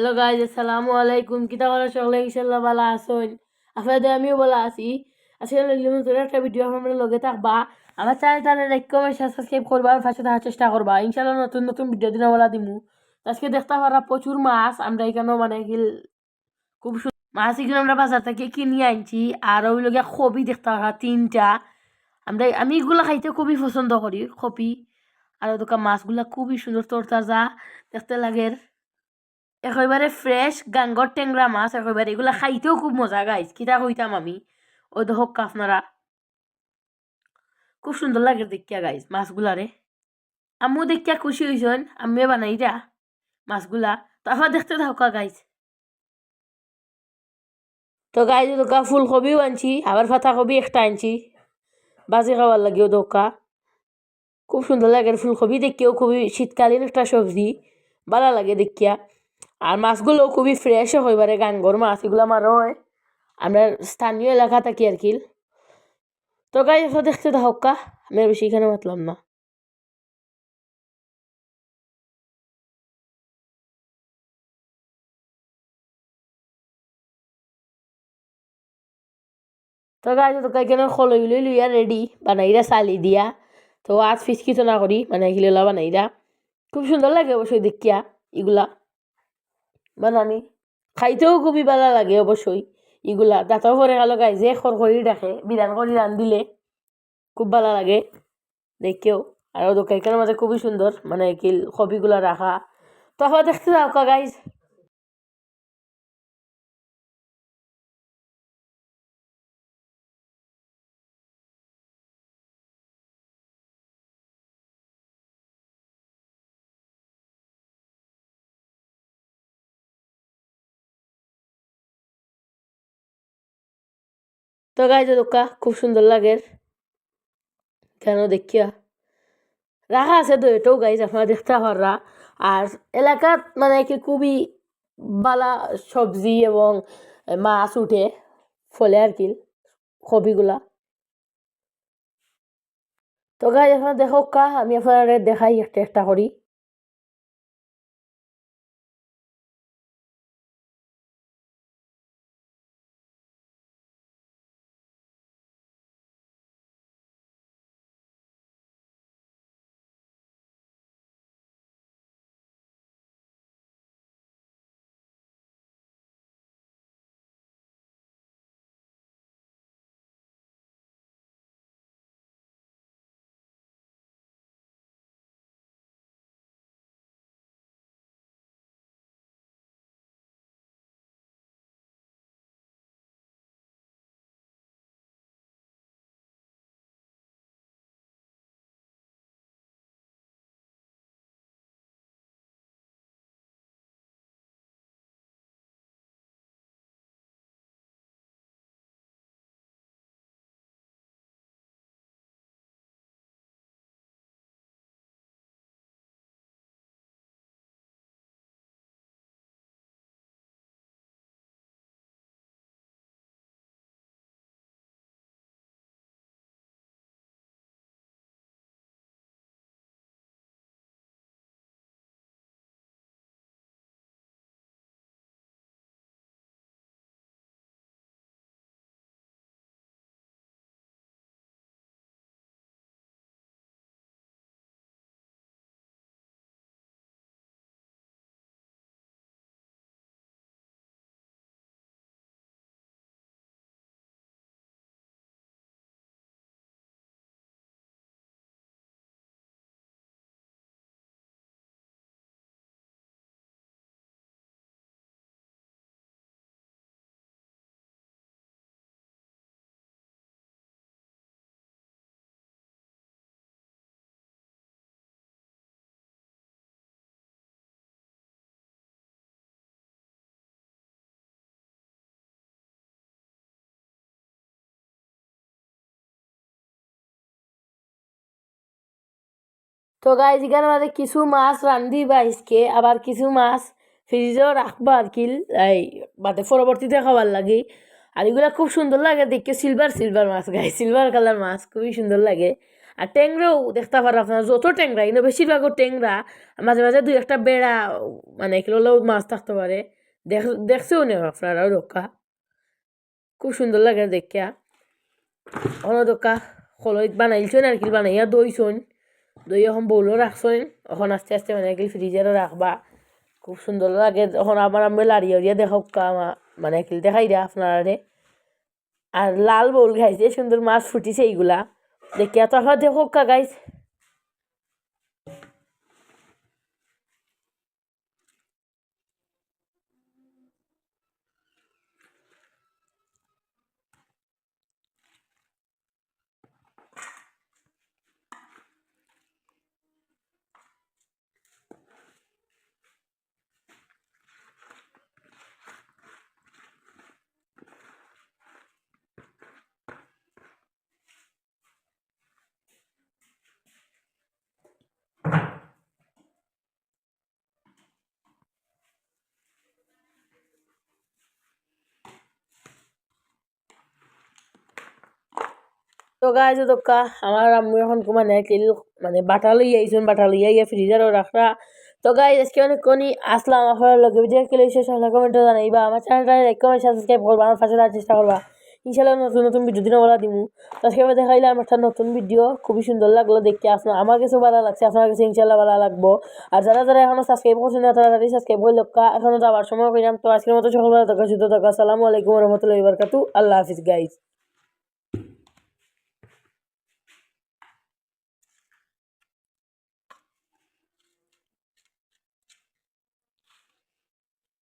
Hello guys আসসালামু আলাইকুম। কিতা করা সকলে? ইনশাল্লাহ ভালো আসুন আপনাদের আমিও ভালো আছি। আজকে নতুন একটা ভিডিও আমার লগে থাকবা। আমার channel channel like comment subscribe করবা আর পাশে থাকার চেষ্টা করবা। ইনশাল্লাহ নতুন নতুন ভিডিও দিন বলা দিমু। আজকে দেখতে পারা প্রচুর মাছ। আমরা এখানেও মানে কি খুব মাছ এগুলো আমরা বাজার থেকে কিনে আনছি। আর ওই লগে কবি দেখতে পারা তিনটা। আমরা আমি এগুলো খাইতে খুবই পছন্দ করি, কপি। আর ওদোকার মাছগুলা খুবই সুন্দর, তরতাজা। দেখতে লাগে। একেবারে ফ্রেশ গাঙ্গর টেংরা মাছ একেবারে এগুলা খাইতেও খুব মজা গাইস কিতা কইতাম আমি? ও দেখক আপনারা খুব সুন্দর লাগে দেখিয়া গাইস মাছগুলারে আমিও দেখিয়া খুশি হয়েছেন আমিও বানাই দা মাছগুলা। তো আবার দেখতে থাকা গাইস তো গাইজ দোকা ফুলকপিও আনছি, আবার ফাতা কবি একটা আনছি। বাজি খাওয়ার লাগেও দোকা খুব সুন্দর লাগে ফুলকপি দেখিও খুবই শীতকালীন একটা সবজি। ভালো লাগে দেখিয়া। আর মাছগুলো খুবই ফ্রেশও ফ্রেশ হইবারে গাঙ্গর মাছ, এগুলো আমার হয়। আমরা স্থানীয় এলাকা থাকি আর কি। তো গাই দেখতে থাকা আমি আর বেশি এখানে মাতলাম না। তো গাই তো এখানে খলই লই লইয়া রেডি বানাইরা চালি দিয়া। তো আজ ফিস কিছু না করি মানে এগুলা বানাইরা খুব সুন্দর লাগে অবশ্যই দেখিয়া, এগুলা। বানানি। খাইতেও খুবই ভালো লাগে অবশ্যই। এগুলা দাঁতও ভরে গেল গাই যে খড়খড়ি ডাকে বিধান করি রান দিলে খুব ভালো লাগে। দেখেও। আর দোকানটার মাঝে খুবই সুন্দর মানে কি কপিগুলা রাখা তো আবার দেখতে যাও গাইজ তো গাইজ দোকা খুব সুন্দর লাগে। কেন দেখিয়া? রাখা আছে তো এটাও গাইজ আপনারা দেখতে পাররা। আর এলাকাত মানে কি খুবই বালা সবজি এবং মাছ উঠে, ফলে আর কি কবিগুলা তো গাইজ আপনারা দেখো কা, আমি আপনারা দেখাই একটা একটা করি। তো গাইজ এখানে মাঝে কিছু মাছ রান্ধি বাইসকে আবার কিছু মাছ ফ্রিজেও রাখবা আর কি, এই বাদে পরবর্তীতে খাবার লাগে। আর এগুলা খুব সুন্দর লাগে দেখে সিলভার সিলভার মাছ গাই সিলভার কালার মাছ খুবই সুন্দর লাগে। আর ট্যাংরাও দেখতে পারো আপনারা, যত ট্যাংরা, কিন্তু বেশিরভাগও ট্যাংরা, মাঝে মাঝে দুই একটা বেড়া মানে এগুলো হলেও মাছ থাকতে পারে। দেখ, দেখছেও নেই আপনারাও রক্ষা খুব সুন্দর লাগে দেখিয়া অন্য দোকা কলইত বানাইলছেন আর কি, বানাইয়া দইছন। দই এখন বৌলও রাখছেন এখন আস্তে আস্তে মানে কি ফ্রিজারও রাখবা খুব সুন্দর লাগে। এখন আমার আমি লাড়িয়ে উড়িয়ে দেখক মানে কি দেখাই দেয় আপনারে আর লাল বৌল খাইছে সুন্দর মাছ ফুটিছে এইগুলা। দেখিয়া তো দেখো কা গাইছে তো যে দোকা আমার আম্মু এখন মানে কিল মানে বাটা লই আইছুন বাটা লই আইয়া ফ্রিজারও রাখরা তো গাই আজকে অনেকক্ষণই আসলাম আপনার লগে ভিডিও কিলো শেষ হলে কমেন্টে জানাইবা আমার চ্যানেলটা লাইক কমেন্ট সাবস্ক্রাইব করবা আমার পাশে থাকার চেষ্টা করবা ইনশাল্লাহ নতুন নতুন ভিডিও দিন বলা দিমু। তো আজকে আমি দেখাইলাম একটা নতুন ভিডিও খুবই সুন্দর লাগল দেখতে আপনার আমার কাছে ভালো লাগছে আপনার কাছে ইনশাল্লাহ ভালো লাগবো। আর যারা যারা এখনও সাবস্ক্রাইব করছেন না তারা তাড়াতাড়ি সাবস্ক্রাইব করে লোকা এখনও যাওয়ার সময় কইলাম তো আজকের মতো সকল ভালো থাকা শুধু থাকা আসসালামু আলাইকুম রহমতুল্লাহ বারকাতু আল্লাহ হাফিজ গাইজ